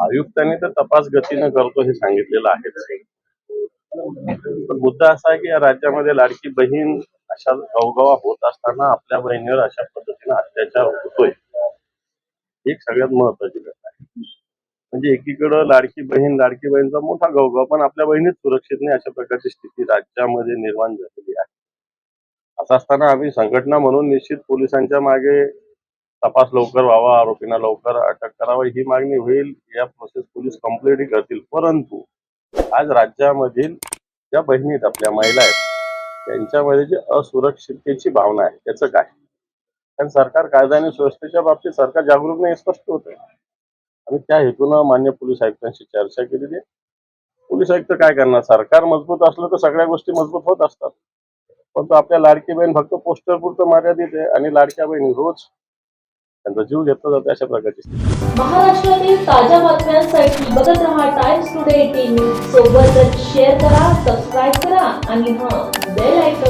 आयुक्तांनी तर तपास गतीनं करतो हे सांगितलेलं आहेच. पण मुद्दा असा आहे की या राज्यामध्ये लाडकी बहीण अशा गवगवा होत असताना आपल्या बहिणीवर अशा पद्धतीने अत्याचार होतोय. एक सगळ्यात महत्वाची घटना आहे. म्हणजे एकीकडं लाडकी बहीण लाडकी बहीणचा मोठा गवगवा पण आपल्या बहिणीच सुरक्षित नाही अशा प्रकारची स्थिती राज्यामध्ये निर्माण झालेली आहे. असं असताना आम्ही संघटना म्हणून निश्चित पोलिसांच्या मागे तपास लवकर व्हावा आरोपींना लवकर अटक करावी ही मागणी होईल या प्रोसेस पोलीस कम्प्लीटही करतील. परंतु आज राज्यामधील ज्या बहिणी आहेत आपल्या महिला आहेत त्यांच्यामध्ये जी असुरक्षिततेची भावना आहे त्याचं काय? कारण सरकार कायदा आणि सुव्यवस्थेच्या बाबतीत सरकार जागरूक नाही स्पष्ट होत आहे आणि त्या हेतूनं मान्य पोलीस आयुक्तांशी चर्चा केलेली आहे. पोलीस आयुक्त काय करणार? सरकार मजबूत असलं तर सगळ्या गोष्टी मजबूत होत असतात. परंतु आपल्या लाडकी बहीण फक्त पोस्टर पुरतं मर्यादित आहे आणि लाडक्या बहिणी रोज त्यांचा जीव घेतला जातो अशा प्रकारची स्थिती. महाराष्ट्रातील ताज्या बातम्यांसाठी बघत रहा टाइम्स टुडे टीव्ही सोबतच शेअर करा सबस्क्राईब करा आणि हा बेल आयकॉन